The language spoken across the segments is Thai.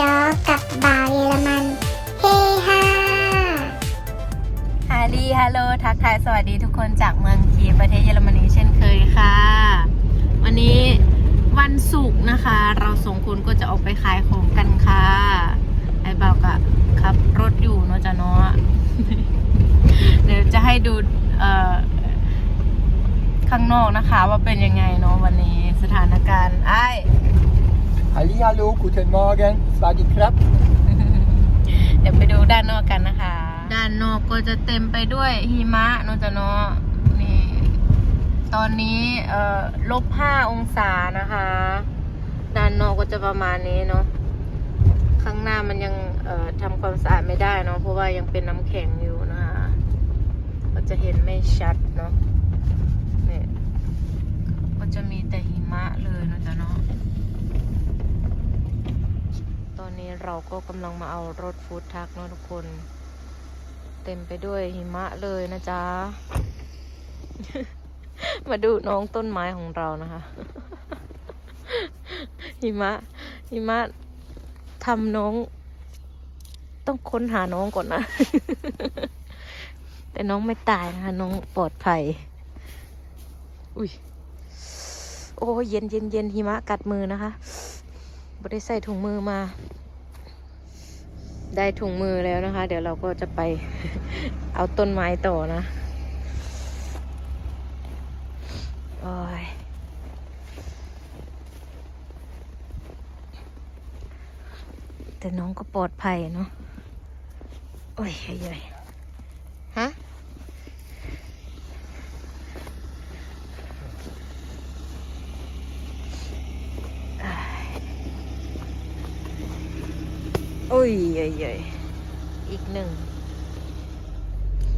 ยอกับบ่าวเยอรมันเฮฮาฮาดีฮัลโหลทักทายสวัสดีทุกคนจากเมืองคีประเทศเยอรมนีเช่นเคยค่ะ วันนี้วันศุกร์นะคะ เราสองคนก็จะออกไปขายของกันค่ะ ไอ้เบากะขับรถอยู่เนาะจ้ะเนาะเดี๋ยวจะให้ดูเอ่อข้างนอกนะคะว่าเป็นยังไงเนาะวันนี้สถานการณ์ไอ้าย Hallo, guten Morgen, es war die Klapp. เดี๋ยวไปดูด้านนอกกันนะคะ ด้านนอกก็จะเต็มไปด้วยหิมะเนอะจ๊ะเนาะนี่ ตอนนี้เอ่อลบห้าองศานะคะ ด้านนอกก็จะประมาณนี้เนาะ ข้างหน้ามันยังเอ่อทำความสะอาดไม่ได้เนาะ เพราะว่ายังเป็นน้ำแข็งอยู่นะคะ ก็จะเห็นไม่ชัดเนาะเนี่ยก็จะมีแต่หิมะเลยเนอะ เราก็กำลังมาเอารถฟู้ดทักเนาะทุกคน เต็มไปด้วยหิมะเลยนะจ๊ะ มาดูน้องต้นไม้ของเรานะคะ หิมะ หิมะทำน้อง ต้องค้นหาน้องก่อนนะ แต่น้องไม่ตายนะคะน้องปลอดภัย อุ้ย โอ้ยเย็นเย็นเย็นหิมะกัดมือนะคะบได้ใส่ถุงมือมา ได้ถุงมือแล้วนะคะ เดี๋ยวเราก็จะไปเอาต้นไม้ต่อนะโอ้ยแต่น้องก็ปลอดภัยเนาะโอ้ยเฮ้ยเฮ้ยฮะ โอ้ ยเอ้ยเอ้ยอีกหนึ่ง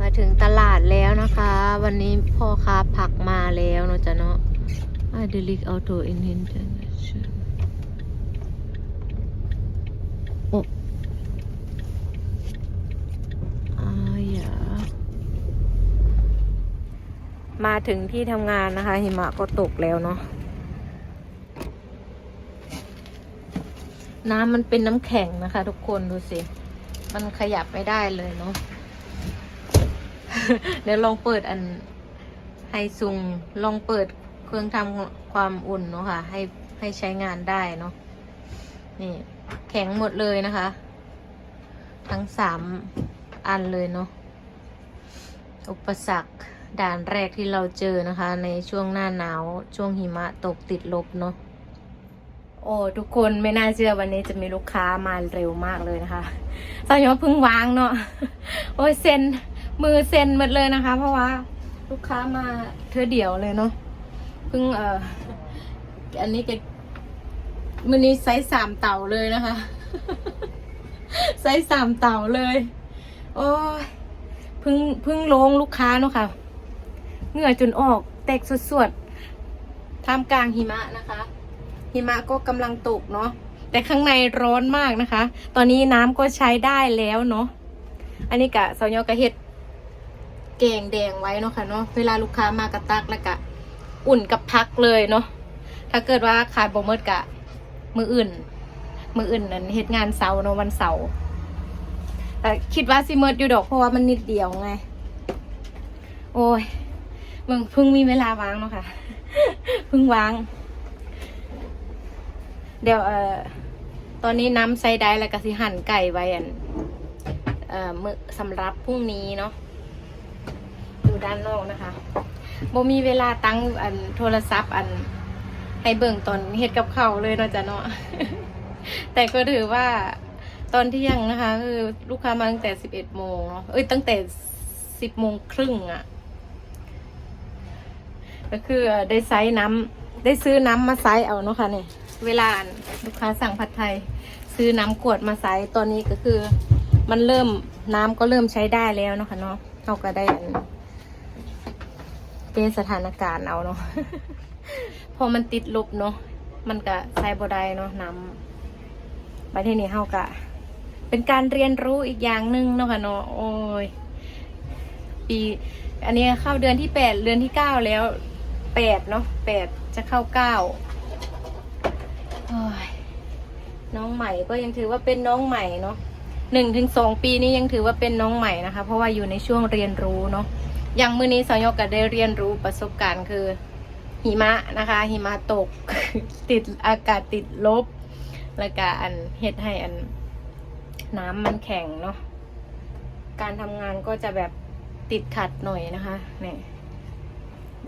มาถึงตลาดแล้วนะคะ วันนี้พ่อค้าผักมาแล้วเนาะจ๊ะเนาะ I delete auto in international โอ้อายามาถึงที่ทำงานนะคะ หิมะก็ตกแล้วเนาะ น้ำมันเป็นน้ำแข็งนะคะ ทุกคนดูสิ มันขยับไม่ได้เลยเนาะ เดี๋ยวลองเปิดอันไฮซุงลองเปิดเครื่องทำความอุ่นเนาะค่ะ ให้ให้ใช้งานได้เนาะ นี่ แข็งหมดเลยนะคะ ทั้งสามอันเลยเนาะ อุปสรรคด่านแรกที่เราเจอนะคะ ในช่วงหน้าหนาว ช่วงหิมะตกติดลบเนาะ โอ้ทุกคนไม่น่าเชื่อวันนี้จะมีลูกค้ามาเร็วมากเลยนะคะตอนนี้เพิ่งวางเนาะโอ้ยเซ็นมือเซ็นหมดเลยนะคะ เพราะว่าลูกค้ามาเธอเดียวเลยเนาะเพิ่งเอ่ออันนี้ก็มือนี้ไซส์สามเต่าเลยนะคะไซส์สามเต่าเลย โอ้ยเพิ่งเพิ่งลงลูกค้าเนาะค่ะเหงื่อจนออกแตกสวดๆท่ามกลางหิมะนะคะ หิมะก็กำลังตกเนาะแต่ข้างในร้อนมากนะคะ ตอนนี้น้ำก็ใช้ได้แล้วเนาะอันนี้กะสาวยกะเฮ็ดแกงแดงไว้เนาะค่ะเนาะเวลาลูกค้ามากระตักแล้วกะ อุ่นกับพักเลยเนาะถ้าเกิดว่าขายบ่เมิดกะ มืออื่น มืออื่นนั้นเฮ็ดงานเสาร์เนาะวันเสาร์แต่คิดว่าสิเมิดอยู่ดอกเพราะว่ามันนิดเดียวไง โอ้ยมึงเพิ่งมีเวลาวางเนาะค่ะเพิ่งวาง เดี๋ยวเอ่อตอนนี้น้ำใส่ได้แล้วก็สิหั่นไก่ไว้อันเอ่อมือสำหรับพรุ่งนี้เนาะดูด้านนอกนะคะโบมีเวลาตั้งอันโทรศัพท์อันให้เบิ่งตอนเฮ็ดกับเขาเลยเนาะจ้ะเนาะแต่ก็ถือว่าตอนเที่ยงนะคะ คือลูกค้ามาตั้งแต่สิบเอ็ดโมงเนาะเอ้ยตั้งแต่สิบโมงครึ่งอะก็คือได้ไซส์น้ำได้ซื้อน้ำมาไซส์เอาเนาะค่ะเนี่ย เวลาลูกค้าสั่งผัดไทย ซื้อน้ำขวดมาใส่ตอนนี้ก็คือ มันเริ่มน้ำก็เริ่มใช้ได้แล้วนะคะเนาะเราก็ได้อันเกณฑ์สถานการณ์เอาเนาะพอมันติดลบเนาะมันก็ใช้บ่ได้เนาะน้ำไปที่นี่เฮากะ เป็นการเรียนรู้อีกอย่างหนึ่งเนาะค่ะเนาะโอ้ยปี อันนี้เข้าเดือนที่แปดเดือนที่เก้าแล้วแปดเนาะแปดจะเข้าเก้า น้องใหม่ก็ยังถือว่าเป็นน้องใหม่เนาะหนึ่งถึงสองปีนี้ยังถือว่าเป็นน้องใหม่นะคะ เพราะว่าอยู่ในช่วงเรียนรู้เนาะอย่างมื้อนี้สยกก็ได้เรียนรู้ประสบการณ์คือหิมะนะคะ หิมะตกติดอากาศติดลบ แล้วก็อันเฮ็ดให้อัน น้ำมันแข็งเนาะการทำงานก็จะแบบติดขัดหน่อยนะคะเนี่ย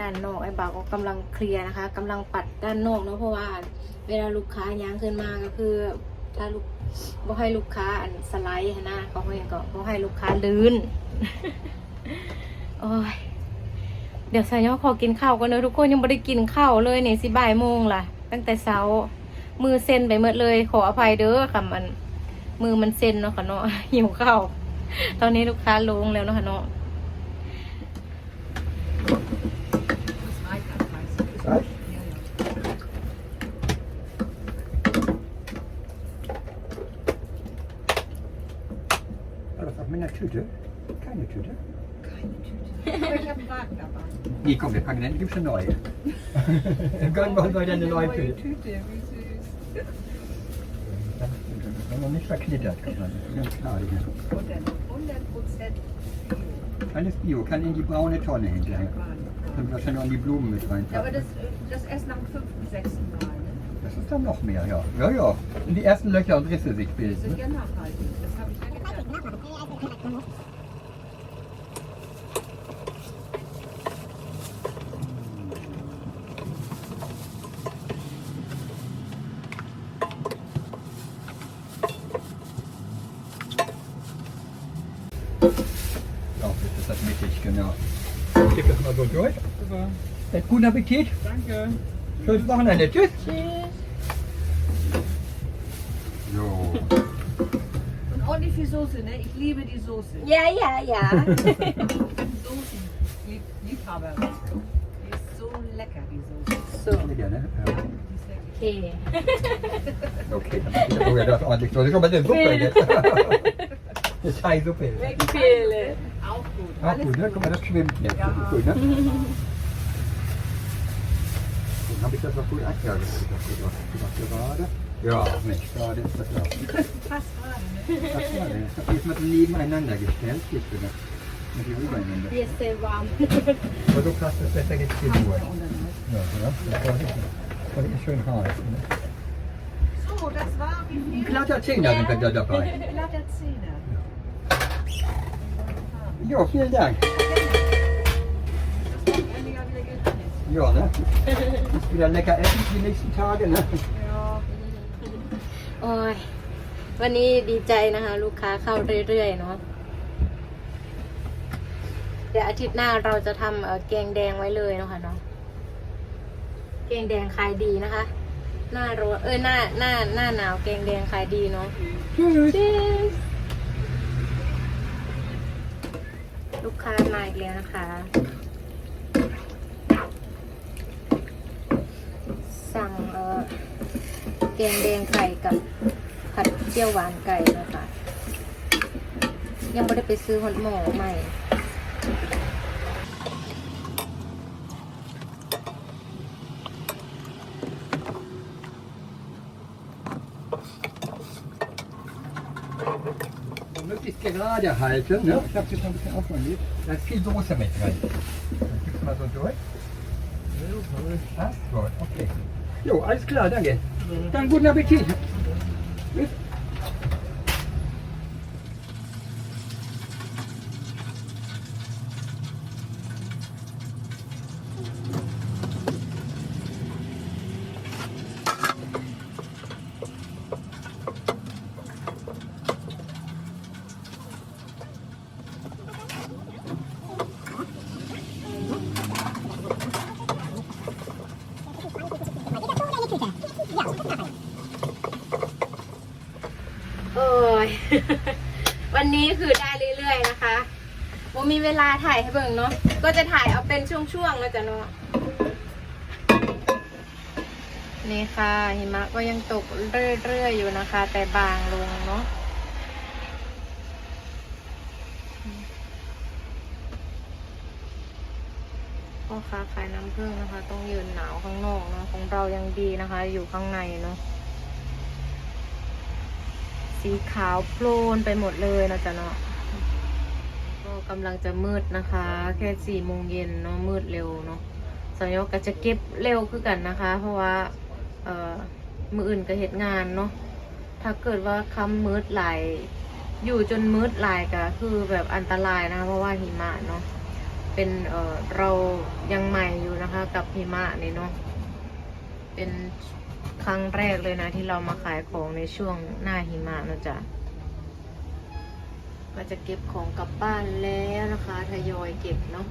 ด้านนอกไอ้บ่าวก็กำลังเคลียร์นะคะกำลังปัดด้านนอกเนาะเพราะว่าเวลาลูกค้าย้างขึ้นมาก็คือถ้าลูกบ่ให้ลูกค้าอันสไลด์นะก็ให้ก็บ่ให้ลูกค้าลื่นโอ้ยเดี๋ยวสายย่อขอกินข้าวกันเนอะทุกคนยังไม่ได้กินข้าวเลยเนี่ยสิบ่ายโมงล่ะ ตั้งแต่เช้ามือเซ็นไปหมดเลย ขออภัยเด้อค่ะมัน มือมันเซ็นเนาะค่ะเนาะหิวข้าวตอนนี้ลูกค้าลงแล้วเนาะค่ะเนาะ mit einer Tüte? Keine Tüte. Aber ich habe einen Wagen dabei. Nee, komm, wir packen den, gibt's eine neue. Dann gönnen wir uns heute eine neue Tüte. Tüte, wie süß. Das ist noch nicht verknittert. das ist Ganz klar. hier. Und dann 100 Prozent Alles Bio, kann in die braune Tonne hinterher. Und wahrscheinlich noch in die Blumen mit Ja, aber reinpacken. das, das erst nach dem fünften, sechsten Mal. Ne? Das ist dann noch mehr, ja. Ja, ja. Und die ersten Löcher und Risse sich Das bilden. ist Ne? ja nachhaltig. Das habe ich ja gelernt. Ja, das ist das mittig, genau. Ich gebe das mal so durch. Super. Äh, Guten Appetit. Danke. Schönes Wochenende. Tschüss. So und ordentlich viel Soße, ne? Ich liebe die Soße. Ja, ja, ja. Soßenliebhaber. Die ist so lecker, die Soße. So. Okay. okay, dann mach das ordentlich. Das ist schon mal eine Suppe jetzt. eine Thai-Suppe. Auch gut. Auch gut, ne? Guck mal, das schwimmt jetzt. Ja. Das gut, ne? Dann habe ich das noch gut eingegangen. Das, das, das, das, gerade. Ja, Mensch, da ist das auch. Fast gerade. Fast gerade. Ne? Ich habe jetzt mal nebeneinander gestellt. Hier drin. Mit hier ist der warm. Aber so krass, das besser geht hier durch. Ja, ja. Das war richtig, das war richtig schön hart. Ne? So, das war wie viel? Ein glatter Zehner sind wir da dabei. Ein glatter Zehner. Ja. Jo, vielen Dank. Das Wochenende ja wieder Geld Ja, ne? Ist wieder lecker essen die nächsten Tage, ne? Ja. โอ้ย วันนี้ดีใจนะคะ ลูกค้าเข้าเรื่อยๆเนาะ เดี๋ยวอาทิตย์หน้าเราจะทำเอ่อแกงแดงไว้เลยเนาะค่ะเนาะ แกงแดงขายดีนะคะ หน้าร้อนเอ้ยหน้าหน้าหน้าหนาวแกงแดงขายดีเนาะ Tschüss. Cheers ลูกค้ามาอีกแล้วนะคะ สั่งเอ่อแก งแดงไก่กับผัดเจียวหวานไก่นะคะยังไม่ได้ไปซื้อหดหม้อใหม่ Möglichst gerade halten, ne? Ich habe jetzt noch ein bisschen aufgehört. Da ist viel Soße mit drin. Dann gibst mal so durch. Das? Gut, okay. Jo, alles klar, danke. Dann guten Appetit. Tschüss. เวลาถ่ายให้เบิ่งเนาะ ก็จะถ่ายเอาเป็นช่วงๆแล้วจ้ะเนาะ นี่ค่ะหิมะก็ยังตกเรื่อยๆอยู่นะคะ แต่บางลงเนาะพ่อค้าขายน้ำผึ้งนะคะ ต้องยืนหนาวข้างนอกเนาะของเรายังดีนะคะ อยู่ข้างในเนาะสีขาวโพลนไปหมดเลยนะจ๊ะเนาะ กำลังจะมืดนะคะ แค่สี่โมงเย็นเนาะมืดเร็วเนาะสยก็จะเก็บเร็วคือกันนะคะ เพราะว่าเอ่อมืออื่นก็เหตุงานเนาะถ้าเกิดว่าคำมืดหลายอยู่จนมืดหลายก็คือแบบอันตรายนะคะ เพราะว่าหิมะเนาะเป็นเอ่อเรายังใหม่อยู่นะคะ กับหิมะนี่เนาะเป็นครั้งแรกเลยนะที่เรามาขายของในช่วงหน้าหิมะนะจ๊ะ ก็จะเก็บของกลับบ้านแล้วนะคะทยอยเก็บเนาะ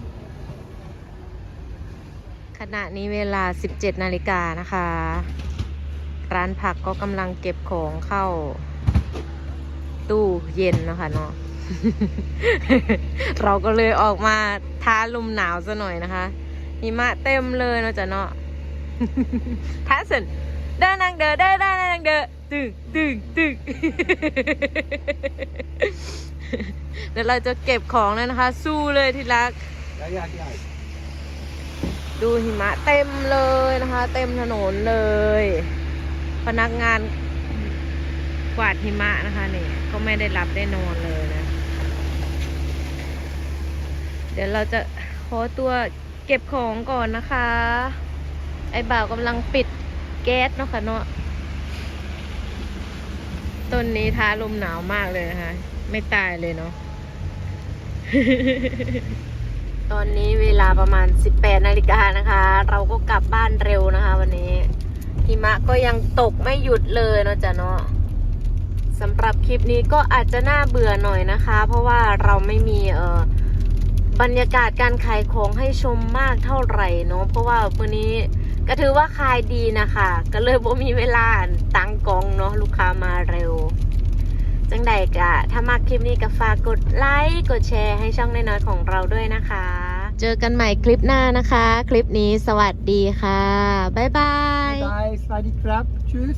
ขณะนี้เวลา 17 นาฬิกานะคะ ร้านผักก็กำลังเก็บของเข้า ตู้เย็นนะคะเนาะ เราก็เลยออกมาท้าลมหนาวซะหน่อยนะคะหิมะเต็มเลยเนาะจ๊ะเนาะท้าเสร็จเดินนางเดินเดินเดินนางเดินตึงตึงตึง เดี๋ยวเราจะเก็บของแล้วนะคะ สู้เลยที่รัก Ja, ja, ja. ดูหิมะเต็มเลยนะคะ เต็มถนนเลย พนักงานกวาดหิมะนะคะนี่ก็ไม่ได้รับได้นอนเลยนะ เดี๋ยวเราจะขอตัวเก็บของก่อนนะคะ ไอ้บ่าวกำลังปิดแก๊สเนาะค่ะเนาะต้นนี้ท้าลมหนาวมากเลยนะคะ ไม่ตายเลยเนาะ ตอนนี้เวลาประมาณ 18นาฬิกานะคะ เราก็กลับบ้านเร็วนะคะ วันนี้หิมะก็ยังตกไม่หยุดเลยเนาะจ๊ะเนาะสำหรับคลิปนี้ก็อาจจะน่าเบื่อหน่อยนะคะ เพราะว่าเราไม่มีเอ่อบรรยากาศการขายของให้ชมมากเท่าไหร่เนาะเพราะว่าวันนี้ก็ถือว่าขายดีนะคะ ก็เลยบ่มีเวลาตั้งกองเนาะลูกค้ามาเร็ว จังใดกะถ้ามาคลิปนี้ก็ฝากกดไลค์กดแชร์ให้ช่องน้อยๆของเราด้วยนะคะ เจอกันใหม่คลิปหน้านะคะ คลิปนี้สวัสดีค่ะ บ๊ายบาย Bye, Spidey Crab. Tschüss.